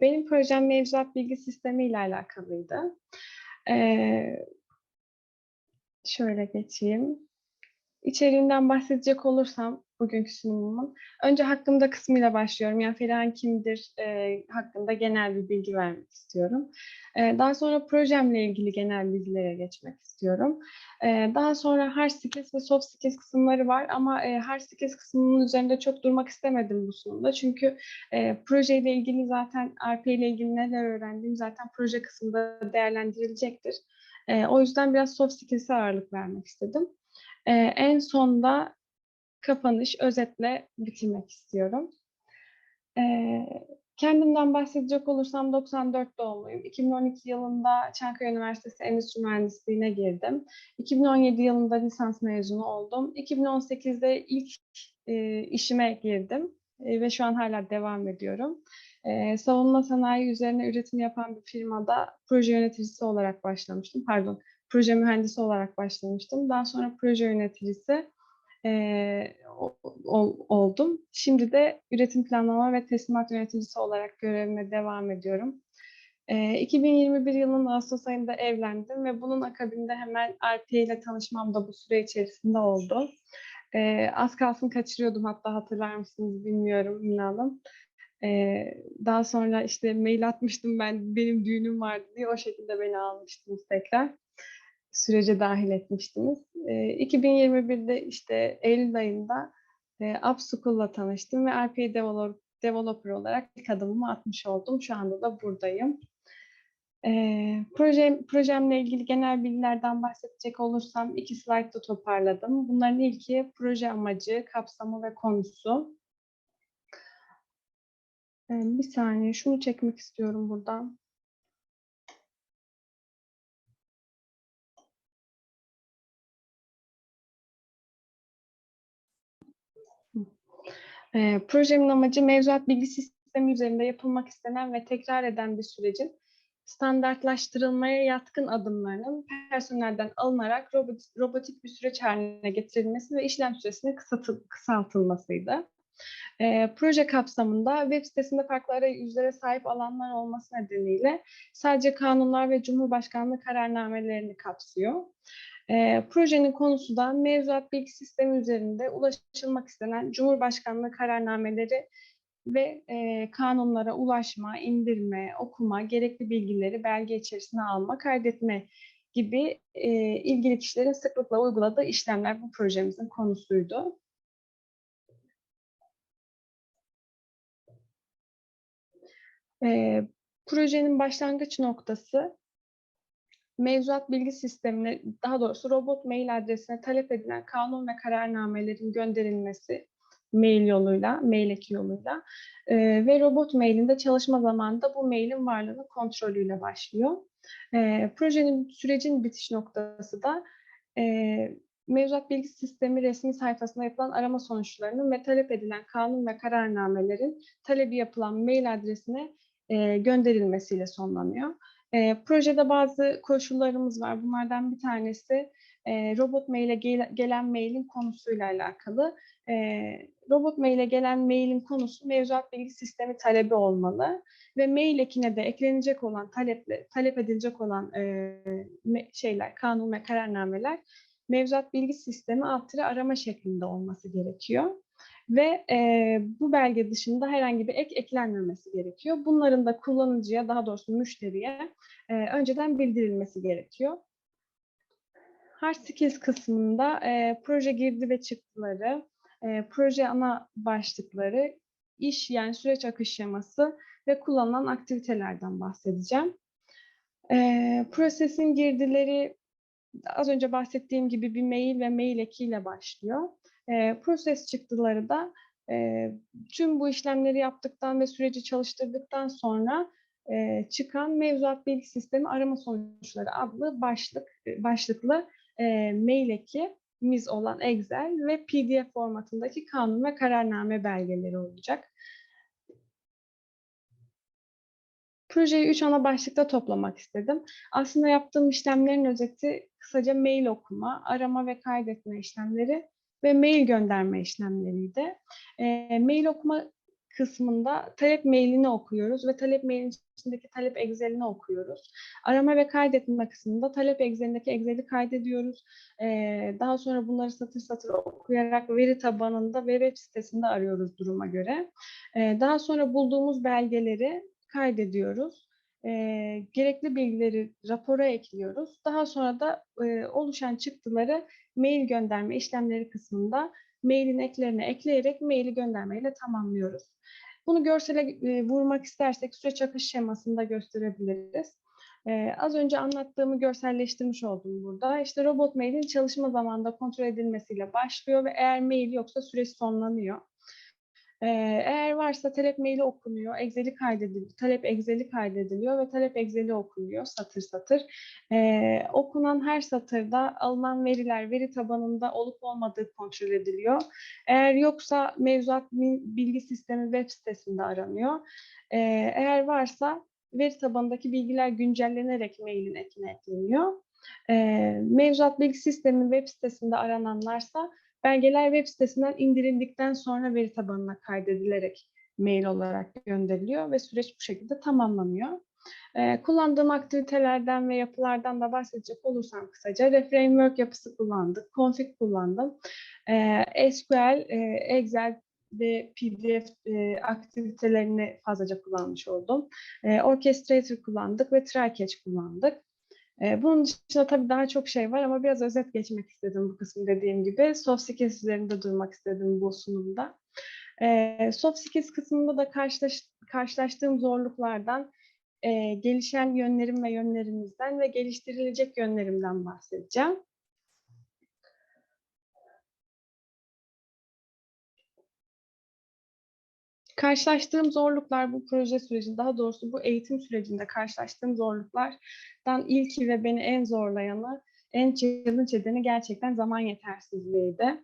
benim projem mevzuat bilgi sistemi ile alakalıydı. Ee, şöyle geçeyim. İçeriğinden bahsedecek olursam bugünkü sunumumun, önce hakkımda kısmıyla başlıyorum. Yani Ferihan kimdir e, hakkında genel bir bilgi vermek istiyorum. E, daha sonra projemle ilgili genel bilgilere geçmek istiyorum. E, daha sonra hard skills ve soft skills kısımları var ama e, hard skills kısmının üzerinde çok durmak istemedim bu sunumda. Çünkü e, projeyle ilgili zaten RP ile ilgili neler öğrendiğim zaten proje kısmında değerlendirilecektir. E, o yüzden biraz soft skills'e ağırlık vermek istedim. Ee, en sonda kapanış, özetle bitirmek istiyorum. Kendimden bahsedecek olursam 94 doğumluyum. 2012 yılında Çankaya Üniversitesi Endüstri Mühendisliğine girdim. 2017 yılında lisans mezunu oldum. 2018'de ilk işime girdim ve şu an hala devam ediyorum. Savunma sanayi üzerine üretim yapan bir firmada proje yöneticisi olarak başlamıştım. Pardon, proje mühendisi olarak başlamıştım. Daha sonra proje yöneticisi e, oldum. Şimdi de üretim planlama ve teslimat yöneticisi olarak görevime devam ediyorum. E, 2021 yılının Ağustos ayında evlendim ve bunun akabinde hemen RP ile tanışmam da bu süre içerisinde oldu. E, az kalsın kaçırıyordum hatta hatırlar mısınız bilmiyorum Mine Hanım. Ee, daha sonra işte mail atmıştım ben benim düğünüm vardı diye o şekilde beni almıştınız tekrar sürece dahil etmiştiniz. E, 2021'de işte Eylül ayında e, Upschool'la tanıştım ve RPA developer, developer olarak ilk adımımı atmış oldum. Şu anda da buradayım. E, projem, projemle ilgili genel bilgilerden bahsedecek olursam iki slaytta toparladım. Bunların ilki proje amacı, kapsamı ve konusu. E, bir saniye şunu çekmek istiyorum buradan. E, projemin amacı mevzuat bilgi sistemi üzerinde yapılmak istenen ve tekrar eden bir sürecin standartlaştırılmaya yatkın adımlarının personelden alınarak robot, robotik bir süreç haline getirilmesi ve işlem süresinin kısaltıl, kısaltılmasıydı. E, proje kapsamında web sitesinde farklı arayüzlere sahip alanlar olması nedeniyle sadece kanunlar ve Cumhurbaşkanlığı kararnamelerini kapsıyor. E, projenin konusu da mevzuat bilgi sistemi üzerinde ulaşılmak istenen Cumhurbaşkanlığı kararnameleri ve e, kanunlara ulaşma, indirme, okuma, gerekli bilgileri belge içerisine alma, kaydetme gibi e, ilgili kişilerin sıklıkla uyguladığı işlemler bu projemizin konusuydu. E, projenin başlangıç noktası mevzuat bilgi sistemine, daha doğrusu robot mail adresine talep edilen kanun ve kararnamelerin gönderilmesi mail yoluyla, mail eki yoluyla e, ve robot mailinde çalışma zamanında bu mailin varlığını kontrolüyle başlıyor. E, projenin sürecin bitiş noktası da e, mevzuat bilgi sistemi resmi sayfasında yapılan arama sonuçlarının ve talep edilen kanun ve kararnamelerin talebi yapılan mail adresine e, gönderilmesiyle sonlanıyor. E, projede bazı koşullarımız var. Bunlardan bir tanesi e, robot maile gel gelen mailin konusuyla alakalı. E, robot maile gelen mailin konusu mevzuat bilgi sistemi talebi olmalı ve mail ekine de eklenecek olan taleple talep edilecek olan şeyler, kanun ve kararnameler mevzuat bilgi sistemi alt arama şeklinde olması gerekiyor ve e, bu belge dışında herhangi bir ek eklenmemesi gerekiyor. Bunların da kullanıcıya, daha doğrusu müşteriye e, önceden bildirilmesi gerekiyor. Hard Skills kısmında e, proje girdi ve çıktıları, e, proje ana başlıkları, iş yani süreç akış şeması ve kullanılan aktivitelerden bahsedeceğim. E, prosesin girdileri az önce bahsettiğim gibi bir mail ve mail ekiyle başlıyor. E, proses çıktıları da e, tüm bu işlemleri yaptıktan ve süreci çalıştırdıktan sonra e, çıkan mevzuat bilgi sistemi arama sonuçları adlı başlık başlıklı e, mail ekimiz olan Excel ve PDF formatındaki kanun ve kararname belgeleri olacak. Projeyi üç ana başlıkta toplamak istedim. Aslında yaptığım işlemlerin özeti kısaca mail okuma, arama ve kaydetme işlemleri ve mail gönderme işlemleriydi. E, mail okuma kısmında talep mailini okuyoruz ve talep mailinin içindeki talep Excel'ini okuyoruz. Arama ve kaydetme kısmında talep Excel'indeki Excel'i kaydediyoruz. Ee, daha sonra bunları satır satır okuyarak veri tabanında ve web sitesinde arıyoruz duruma göre. Ee, daha sonra bulduğumuz belgeleri kaydediyoruz. Ee, gerekli bilgileri rapora ekliyoruz. Daha sonra da e, oluşan çıktıları mail gönderme işlemleri kısmında mailin eklerine ekleyerek maili göndermeyle tamamlıyoruz. Bunu görsele e, vurmak istersek süreç akış şemasında gösterebiliriz. Ee, az önce anlattığımı görselleştirmiş oldum burada. İşte robot mailin çalışma zamanında kontrol edilmesiyle başlıyor ve eğer mail yoksa süreç sonlanıyor. Ee, eğer varsa talep maili okunuyor, Excel'i kaydediliyor, talep Excel'i kaydediliyor ve talep Excel'i okunuyor satır satır. Ee, okunan her satırda alınan veriler veri tabanında olup olmadığı kontrol ediliyor. Eğer yoksa mevzuat bilgi sistemi web sitesinde aranıyor. Ee, eğer varsa veri tabanındaki bilgiler güncellenerek mailin ekine ekleniyor. Ee, mevzuat bilgi sistemi web sitesinde arananlarsa Belgeler web sitesinden indirildikten sonra veri tabanına kaydedilerek mail olarak gönderiliyor ve süreç bu şekilde tamamlanıyor. Ee, kullandığım aktivitelerden ve yapılardan da bahsedecek olursam kısaca Reframework yapısı kullandık, config kullandım. Ee, SQL, e, Excel ve PDF e, aktivitelerini fazlaca kullanmış oldum. E, Orchestrator kullandık ve Try-Catch kullandık. Ee, bunun dışında tabii daha çok şey var ama biraz özet geçmek istedim bu kısım dediğim gibi. Soft skills üzerinde durmak istedim bu sunumda. Ee, soft skills kısmında da karşılaş, karşılaştığım zorluklardan, e, gelişen yönlerim ve yönlerimizden ve geliştirilecek yönlerimden bahsedeceğim. Karşılaştığım zorluklar bu proje sürecinde, daha doğrusu bu eğitim sürecinde karşılaştığım zorluklardan ilki ve beni en zorlayanı, en challenge edeni gerçekten zaman yetersizliğiydi.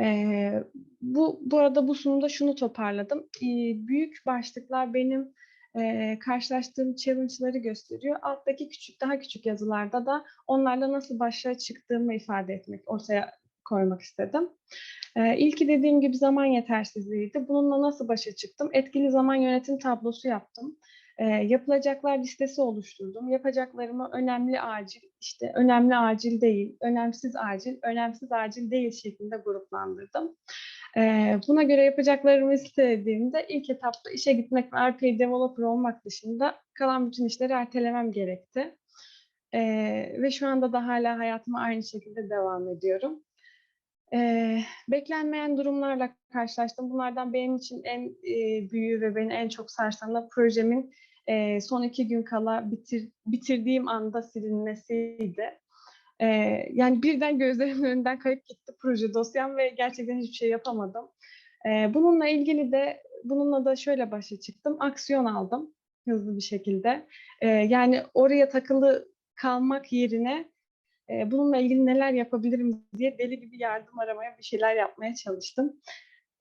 Ee, bu, bu arada bu sunumda şunu toparladım. Ee, büyük başlıklar benim e, karşılaştığım challenge'ları gösteriyor. Alttaki küçük, daha küçük yazılarda da onlarla nasıl başa çıktığımı ifade etmek, ortaya koymak istedim. Ee, ilki dediğim gibi zaman yetersizliğiydi. Bununla nasıl başa çıktım? Etkili zaman yönetim tablosu yaptım. Ee, yapılacaklar listesi oluşturdum. Yapacaklarımı önemli acil, işte önemli acil değil, önemsiz acil, önemsiz acil değil şeklinde gruplandırdım. Ee, buna göre yapacaklarımı istediğimde ilk etapta işe gitmek ve RPA developer olmak dışında kalan bütün işleri ertelemem gerekti. Ee, ve şu anda da hala hayatıma aynı şekilde devam ediyorum. Ee, beklenmeyen durumlarla karşılaştım. Bunlardan benim için en e, büyüğü ve beni en çok sarsanı projemin e, son iki gün kala bitir, bitirdiğim anda silinmesiydi. E, yani birden gözlerimin önünden kayıp gitti proje dosyam ve gerçekten hiçbir şey yapamadım. E, bununla ilgili de bununla da şöyle başa çıktım. Aksiyon aldım hızlı bir şekilde. E, yani oraya takılı kalmak yerine e, bununla ilgili neler yapabilirim diye deli gibi yardım aramaya bir şeyler yapmaya çalıştım.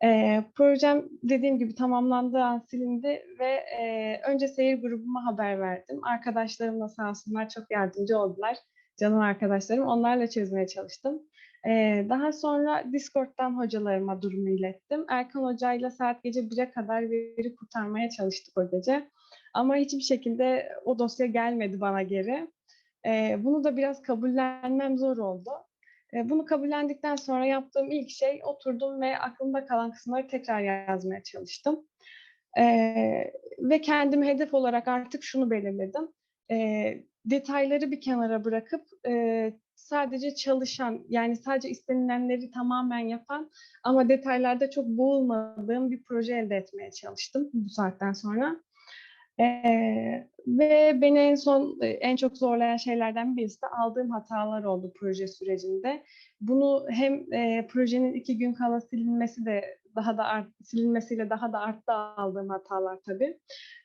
E, projem dediğim gibi tamamlandığı an silindi ve e, önce seyir grubuma haber verdim. Arkadaşlarım da sağ olsunlar çok yardımcı oldular. Canım arkadaşlarım. Onlarla çözmeye çalıştım. Ee, daha sonra Discord'dan hocalarıma durumu ilettim. Erkan Hoca'yla saat gece 1'e kadar veri kurtarmaya çalıştık o gece. Ama hiçbir şekilde o dosya gelmedi bana geri. E, bunu da biraz kabullenmem zor oldu. E, bunu kabullendikten sonra yaptığım ilk şey oturdum ve aklımda kalan kısımları tekrar yazmaya çalıştım. E, ve kendimi hedef olarak artık şunu belirledim. E, detayları bir kenara bırakıp e, sadece çalışan yani sadece istenilenleri tamamen yapan ama detaylarda çok boğulmadığım bir proje elde etmeye çalıştım bu saatten sonra. Ee, ve beni en son en çok zorlayan şeylerden birisi de aldığım hatalar oldu proje sürecinde. Bunu hem e, projenin iki gün kala silinmesi de daha da art, silinmesiyle daha da arttı aldığım hatalar tabii.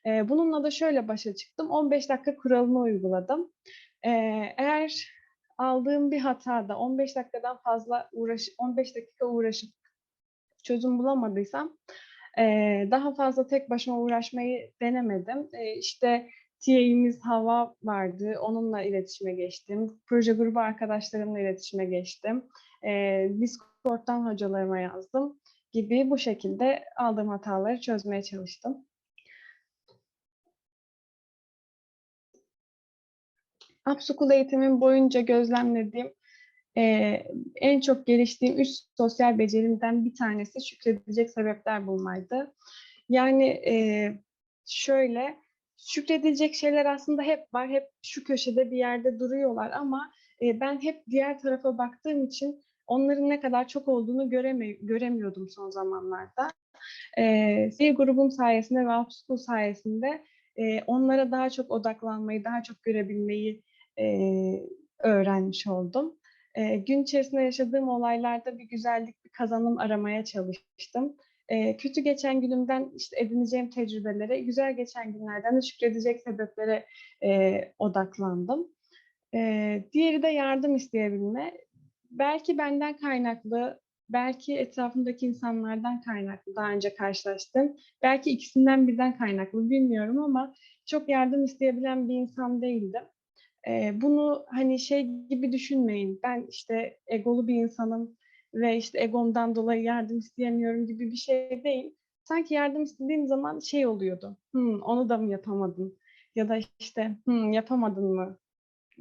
E, bununla da şöyle başa çıktım. 15 dakika kuralını uyguladım. E, eğer aldığım bir hatada 15 dakikadan fazla uğraş 15 dakika uğraşıp çözüm bulamadıysam daha fazla tek başıma uğraşmayı denemedim. E, işte TA'imiz Hava vardı. Onunla iletişime geçtim. Proje grubu arkadaşlarımla iletişime geçtim. E, Discord'dan hocalarıma yazdım. gibi bu şekilde aldığım hataları çözmeye çalıştım. Upschool eğitimim boyunca gözlemlediğim eee, en çok geliştiğim üç sosyal becerimden bir tanesi şükredilecek sebepler bulmaydı. Yani eee, şöyle şükredilecek şeyler aslında hep var, hep şu köşede bir yerde duruyorlar ama e, ben hep diğer tarafa baktığım için onların ne kadar çok olduğunu göreme, göremiyordum son zamanlarda. E, C grubum sayesinde ve Upschool sayesinde e, onlara daha çok odaklanmayı, daha çok görebilmeyi e, öğrenmiş oldum. E, gün içerisinde yaşadığım olaylarda bir güzellik, bir kazanım aramaya çalıştım. E, kötü geçen günümden işte edineceğim tecrübelere, güzel geçen günlerden de şükredecek sebeplere e, odaklandım. E, diğeri de yardım isteyebilme. Belki benden kaynaklı, belki etrafımdaki insanlardan kaynaklı daha önce karşılaştım. Belki ikisinden birden kaynaklı bilmiyorum ama çok yardım isteyebilen bir insan değildim. Bunu hani şey gibi düşünmeyin. Ben işte egolu bir insanım ve işte egomdan dolayı yardım isteyemiyorum gibi bir şey değil. Sanki yardım istediğim zaman şey oluyordu. Hmm, onu da mı yapamadın? Ya da işte hmm, yapamadın mı?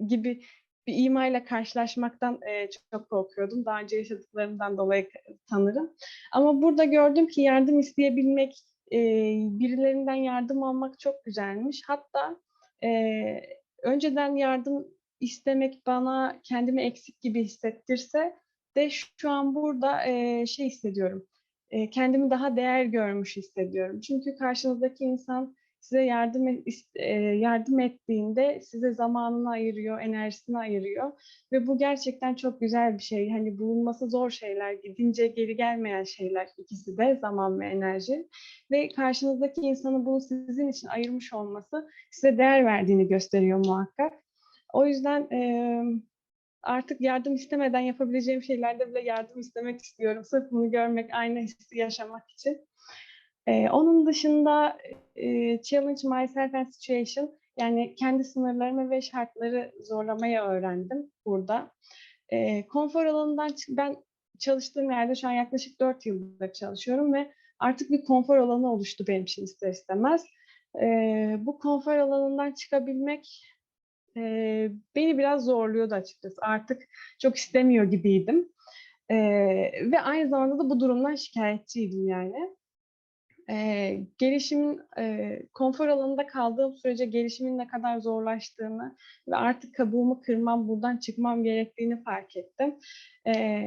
Gibi bir imayla karşılaşmaktan e, çok korkuyordum. Daha önce yaşadıklarımdan dolayı sanırım. Ama burada gördüm ki yardım isteyebilmek, e, birilerinden yardım almak çok güzelmiş. Hatta e, önceden yardım istemek bana kendimi eksik gibi hissettirse de şu an burada e, şey hissediyorum. E, kendimi daha değer görmüş hissediyorum. Çünkü karşınızdaki insan size yardım et, e, yardım ettiğinde size zamanını ayırıyor, enerjisini ayırıyor ve bu gerçekten çok güzel bir şey. Hani bulunması zor şeyler, gidince geri gelmeyen şeyler ikisi de zaman ve enerji ve karşınızdaki insanın bunu sizin için ayırmış olması size değer verdiğini gösteriyor muhakkak. O yüzden e, artık yardım istemeden yapabileceğim şeylerde bile yardım istemek istiyorum. Sırf bunu görmek, aynı hissi yaşamak için. Ee, onun dışında e, challenge myself and situation yani kendi sınırlarımı ve şartları zorlamayı öğrendim burada. E, konfor alanından ben çalıştığım yerde şu an yaklaşık 4 yıldır çalışıyorum ve artık bir konfor alanı oluştu benim için ister istemez. E, bu konfor alanından çıkabilmek e, beni biraz zorluyordu açıkçası. Artık çok istemiyor gibiydim. E, ve aynı zamanda da bu durumdan şikayetçiydim yani e, gelişimin e, konfor alanında kaldığım sürece gelişimin ne kadar zorlaştığını ve artık kabuğumu kırmam, buradan çıkmam gerektiğini fark ettim. E,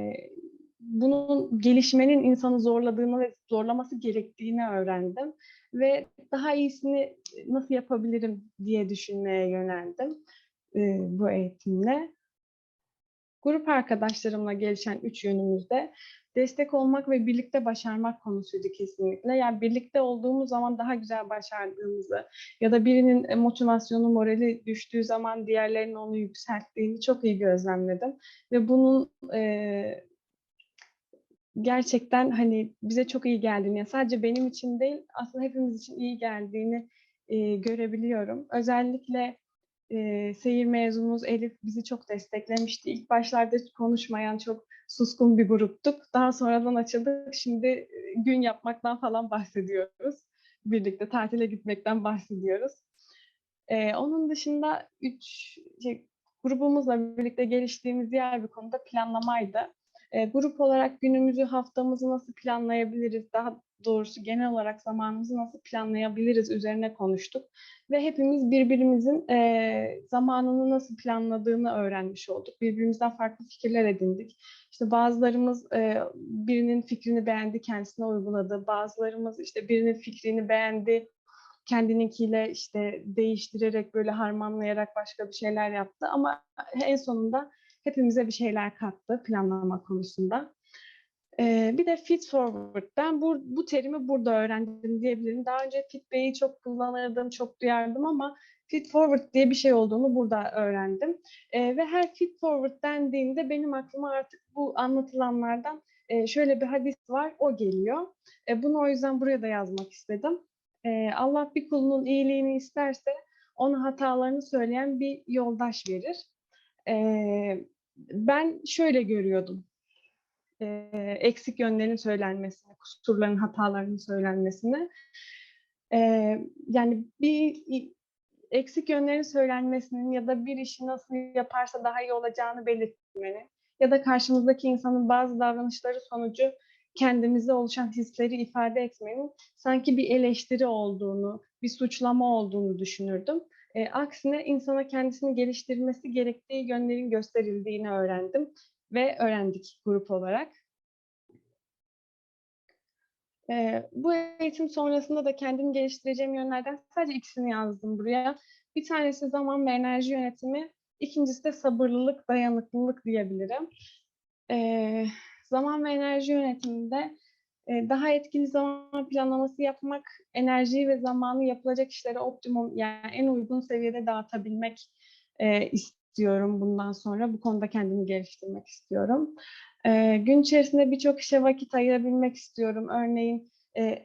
bunun gelişmenin insanı zorladığını ve zorlaması gerektiğini öğrendim ve daha iyisini nasıl yapabilirim diye düşünmeye yöneldim e, bu eğitimle. Grup arkadaşlarımla gelişen üç yönümüzde destek olmak ve birlikte başarmak konusuydu kesinlikle. Yani birlikte olduğumuz zaman daha güzel başardığımızı ya da birinin e, motivasyonu, morali düştüğü zaman diğerlerinin onu yükselttiğini çok iyi gözlemledim. Ve bunun e, gerçekten hani bize çok iyi geldiğini, yani sadece benim için değil aslında hepimiz için iyi geldiğini e, görebiliyorum. Özellikle e, seyir mezunumuz Elif bizi çok desteklemişti. İlk başlarda konuşmayan çok suskun bir gruptuk. Daha sonradan açıldık. Şimdi gün yapmaktan falan bahsediyoruz. Birlikte tatile gitmekten bahsediyoruz. E, onun dışında üç şey, grubumuzla birlikte geliştiğimiz diğer bir konuda planlamaydı. Grup olarak günümüzü, haftamızı nasıl planlayabiliriz? Daha doğrusu genel olarak zamanımızı nasıl planlayabiliriz üzerine konuştuk. Ve hepimiz birbirimizin e, zamanını nasıl planladığını öğrenmiş olduk. Birbirimizden farklı fikirler edindik. İşte bazılarımız e, birinin fikrini beğendi, kendisine uyguladı. Bazılarımız işte birinin fikrini beğendi, kendininkiyle işte değiştirerek böyle harmanlayarak başka bir şeyler yaptı. Ama en sonunda hepimize bir şeyler kattı planlama konusunda. Ee, bir de fit forward. Ben bu, bu terimi burada öğrendim diyebilirim. Daha önce fit Bey'i çok kullanırdım, çok duyardım ama fit forward diye bir şey olduğunu burada öğrendim. Ee, ve her fit forward dendiğinde benim aklıma artık bu anlatılanlardan e, şöyle bir hadis var, o geliyor. E, bunu o yüzden buraya da yazmak istedim. E, Allah bir kulunun iyiliğini isterse ona hatalarını söyleyen bir yoldaş verir. E, ben şöyle görüyordum eee, eksik yönlerin söylenmesini, kusurların, hatalarının söylenmesini. Eee, yani bir eksik yönlerin söylenmesinin ya da bir işi nasıl yaparsa daha iyi olacağını belirtmeni ya da karşımızdaki insanın bazı davranışları sonucu kendimizde oluşan hisleri ifade etmenin sanki bir eleştiri olduğunu, bir suçlama olduğunu düşünürdüm. Eee, aksine insana kendisini geliştirmesi gerektiği yönlerin gösterildiğini öğrendim ve öğrendik grup olarak. Eee, bu eğitim sonrasında da kendimi geliştireceğim yönlerden sadece ikisini yazdım buraya. Bir tanesi zaman ve enerji yönetimi, ikincisi de sabırlılık, dayanıklılık diyebilirim. Eee, zaman ve enerji yönetiminde, daha etkili zaman planlaması yapmak, enerjiyi ve zamanı yapılacak işlere optimum, yani en uygun seviyede dağıtabilmek, eee, istiyorum bundan sonra. Bu konuda kendimi geliştirmek istiyorum. Eee, gün içerisinde birçok işe vakit ayırabilmek istiyorum. Örneğin,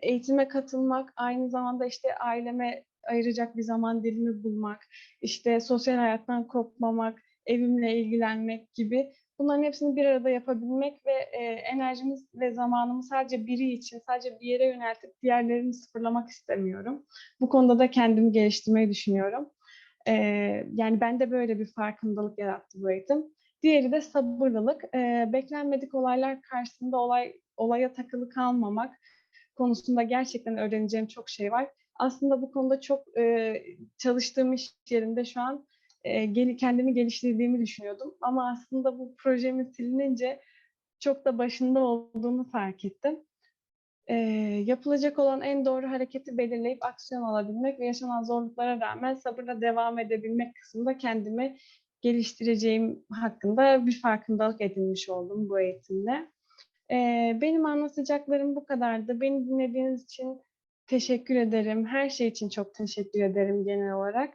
eğitime katılmak, aynı zamanda, işte, aileme ayıracak bir zaman dilimi bulmak, işte, sosyal hayattan kopmamak, evimle ilgilenmek gibi bunların hepsini bir arada yapabilmek ve, eee, enerjimiz ve zamanımı sadece biri için, sadece bir yere yöneltip diğerlerini sıfırlamak istemiyorum. Bu konuda da kendimi geliştirmeyi düşünüyorum. Eee, yani bende böyle bir farkındalık yarattı bu eğitim. Diğeri de sabırlılık. Eee, beklenmedik olaylar karşısında olay olaya takılı kalmamak konusunda gerçekten öğreneceğim çok şey var. Aslında bu konuda çok, eee, çalıştığım iş yerinde şu an, geli kendimi geliştirdiğimi düşünüyordum ama aslında bu projemin silinince çok da başında olduğumu fark ettim. Eee, yapılacak olan en doğru hareketi belirleyip aksiyon alabilmek ve yaşanan zorluklara rağmen sabırla devam edebilmek kısmında kendimi geliştireceğim hakkında bir farkındalık edinmiş oldum bu eğitimle. Eee, benim anlatacaklarım bu kadardı. Beni dinlediğiniz için teşekkür ederim. Her şey için çok teşekkür ederim genel olarak.